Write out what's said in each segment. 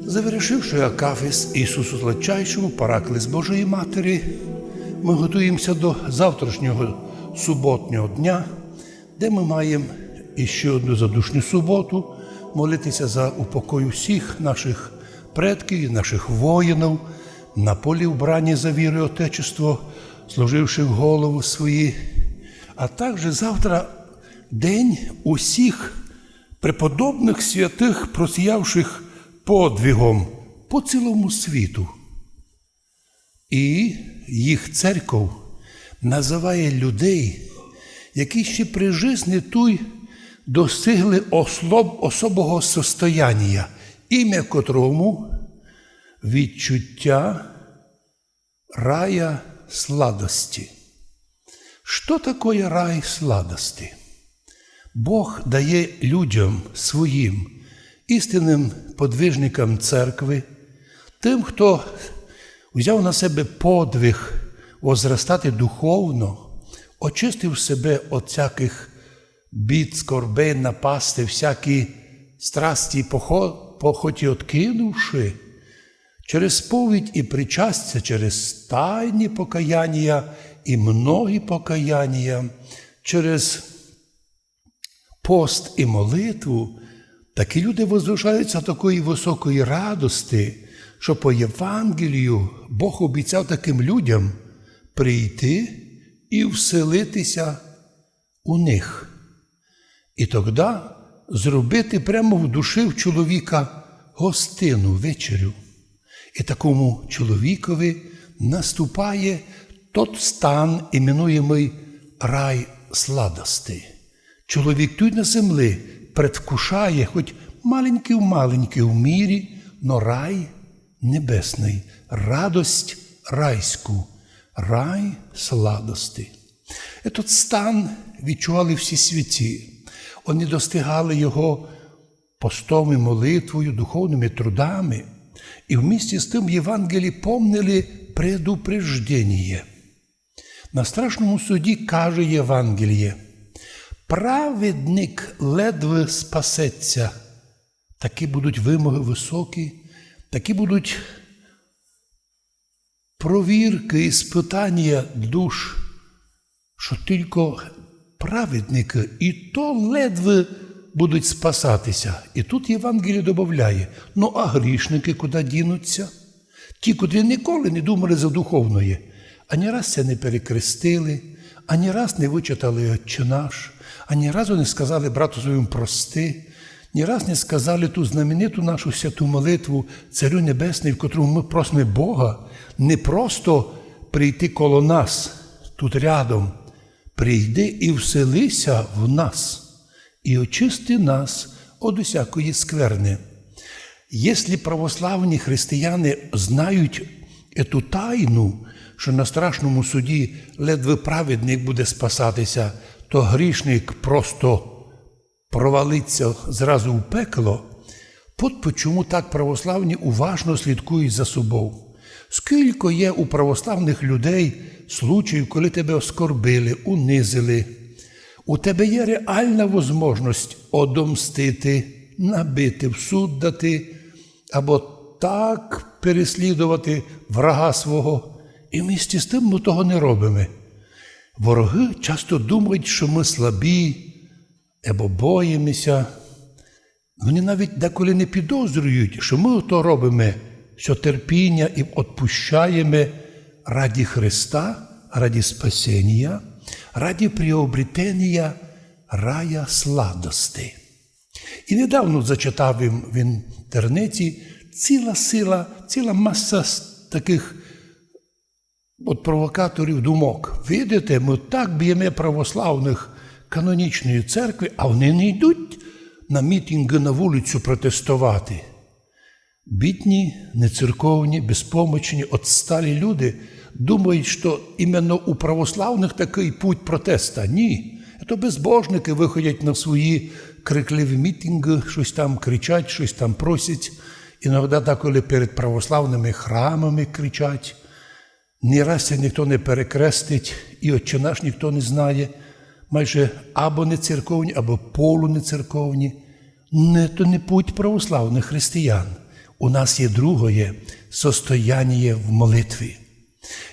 Завершивши Акафіс Ісусу Злочайшому, параклис Божої Матері, ми готуємося до завтрашнього суботнього дня, де ми маємо іще одну задушню суботу молитися за упокой всіх наших предків наших воїнів на полі вбрані за вірою Отечество, служивши в голову свої. А також завтра день усіх преподобних святих, просіявших подвигом по цілому світу. І їх церков називає людей, які ще при житті той достигли ослоб, особого состояння, ім'я котрому відчуття рая сладості. Що таке рай сладості? Бог дає людям своїм істинним подвижникам церкви, тим, хто взяв на себе подвиг возростати духовно, очистив себе від всяких бід, скорбей, напасти, всякі страсті, і похоті откинувши, через сповідь і причастя, через тайні покаяння і многі покаяння, через пост і молитву, такі люди возвишаються такої високої радости, що по Євангелію Бог обіцяв таким людям прийти і вселитися у них. І тоді зробити прямо в душі в чоловіка гостину вечерю. І такому чоловікові наступає тот стан, іменуємий рай сладости. Чоловік тут на землі предвкушає, хоч маленький-маленький в мірі, но рай небесний, радость райську, рай сладости. Этот стан відчували всі святі. Вони достигали його постом і молитвою, духовними трудами, і вместе з тим в помнили предупреждення. На страшному суді каже Євангеліє, праведник ледве спасеться. Такі будуть вимоги високі, такі будуть провірки, іспитання душ, що тільки праведники і то ледве будуть спасатися. І тут Євангеліє додає, ну а грішники куди дінуться? Ті, котрі ніколи не думали за духовної, ані раз це не перекрестили, ані раз не вичитали Отче наш, ані разу не сказали брату своєму прости, ні раз не сказали ту знамениту нашу святу молитву Царю Небесний, в котрому ми просимо Бога не просто прийти коло нас тут рядом, прийди і вселися в нас, і очисти нас від усякої скверни. Якщо православні християни знають ету тайну, що на страшному суді ледве праведник буде спасатися, то грішник просто провалиться зразу в пекло, от чому так православні уважно слідкують за собою. Скільки є у православних людей случаїв, коли тебе оскорбили, унизили, у тебе є реальна можливість одомстити, набити, в дати, або так переслідувати врага свого. І місті з тим ми того не робимо. Вороги часто думають, що ми слабі або боїмося. Вони навіть деколи не підозрюють, що ми то робимо, що терпіння і відпущаємо раді Христа, раді спасіння, раді приобретення рая сладости. І недавно зачитав він в інтернеті ціла сила, ціла маса таких от провокаторів думок. Видите, ми так б'ємо православних канонічної церкви, а вони не йдуть на мітинги на вулицю протестувати. Бідні, нецерковні, безпомочні, отсталі люди думають, що іменно у православних такий путь протеста. Ні. То безбожники виходять на свої крикливі мітинги, щось там кричать, щось там просять. Іноді так, коли перед православними храмами кричать. Ні раз це ніхто не перекрестить, і отче наш ніхто не знає. Майже або не церковні, або полунецерковні. Не, то не путь православних християн. у нас є другое состояние в молитві.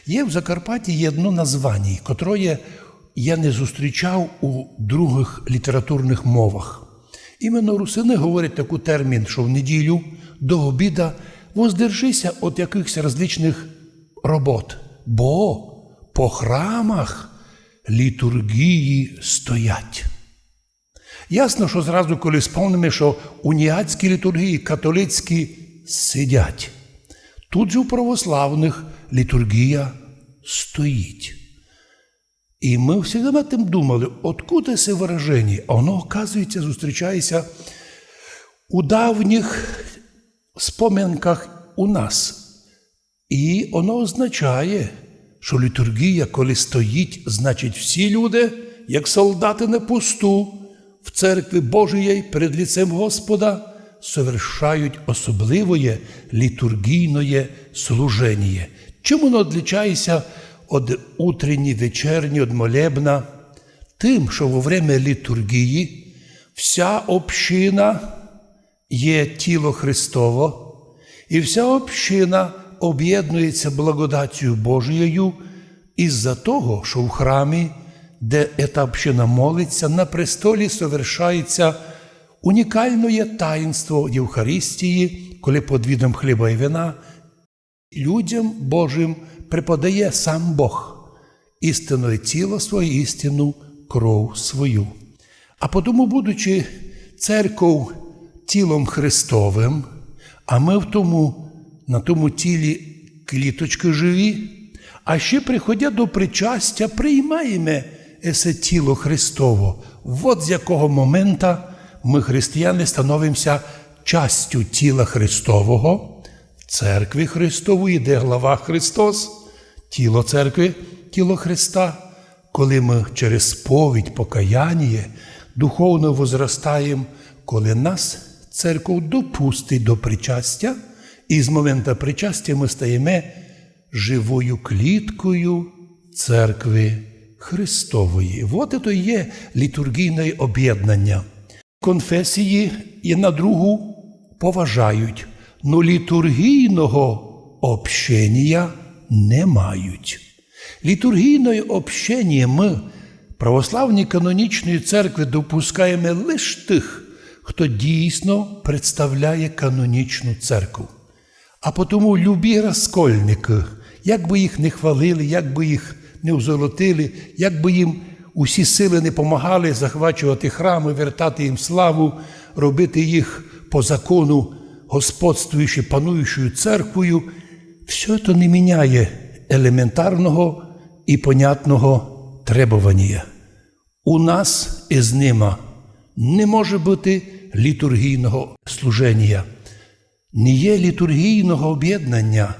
Є в Закарпатті одно названня, котре я не зустрічав у других літературних мовах. Іменно русини говорять таку термін, що в неділю до обіда воздержися від якихось различних робот, бо по храмах літургії стоять. Ясно, що зразу, коли сповнимо, що уніатські літургії католицькі сидять. Тут же у православних літургія стоїть. І ми над тим думали, откуда це вираження? А воно, оказується, зустрічається у давніх споминках у нас. І воно означає, що літургія, коли стоїть, значить всі люди, як солдати на пусту, в церкві Божій перед ліцем Господа, совершають особливое літургійне служення. Чим воно відрізняється від утренні, вечерні, від молебна? Тим, що во время літургії вся община є тіло Христово, і вся община об'єднується благодаттю Божією із-за того, що в храмі, де ця община молиться, на престолі совершається унікальне таїнство Євхаристії, коли під відом хліба і вина людям Божим преподає сам Бог істинне тіло своє, істинну кров свою. А потому, будучи церков тілом Христовим, а ми в тому, на тому тілі кліточки живі, а ще приходя до причастя, приймаємо есе тіло Христово. От з якого момента ми, християни, становимося частю тіла Христового, церкви Христової, де глава Христос, тіло церкви, тіло Христа. Коли ми через сповідь, покаяння духовно возростаємо, коли нас церков допустить до причастя, і з моменту причастя ми стаємо живою кліткою церкви Христової. От це є літургійне об'єднання. Конфесії і на другу поважають, но літургійного общення не мають. Літургійне общення ми, православні канонічної церкви, допускаємо лише тих, хто дійсно представляє канонічну церкву. А потому любі розкольники, як би їх не хвалили, як би їх не озолотили, як би їм усі сили не помагали захвачувати храми, вертати їм славу, робити їх по закону господствуючи, пануючою церквою, все це не міняє елементарного і понятного требування. У нас із ними не може бути літургійного служення, не є літургійного об'єднання,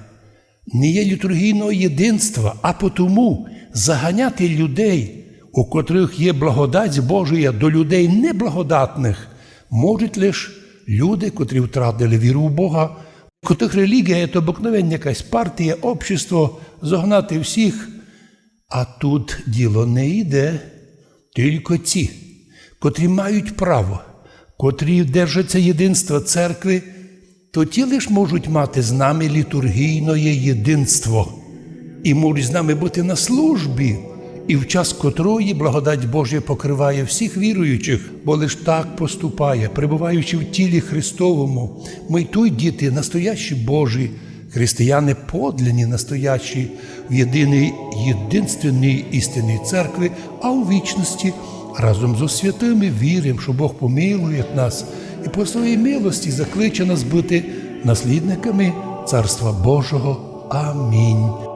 не є літургійного єдинства, а потому заганяти людей, у котрих є благодать Божия до людей неблагодатних, можуть лише люди, котрі втратили віру в Бога, котрих релігія це обикновення якась партія, общество, зогнати всіх. А тут діло не йде, тільки ті, котрі мають право, котрі держаться єдинства церкви, то ті лиш можуть мати з нами літургійне єдинство. І можуть з нами бути на службі, і в час котрої благодать Божя покриває всіх віруючих, бо лиш так поступає, перебуваючи в тілі Христовому, ми й тут діти, настоящі Божі, християни подлинні, настоящі в єдиній єдинственній істинній церкві, а у вічності разом з святими віримо, що Бог помилує нас і по своїй милості закличе нас бути наслідниками Царства Божого. Амінь.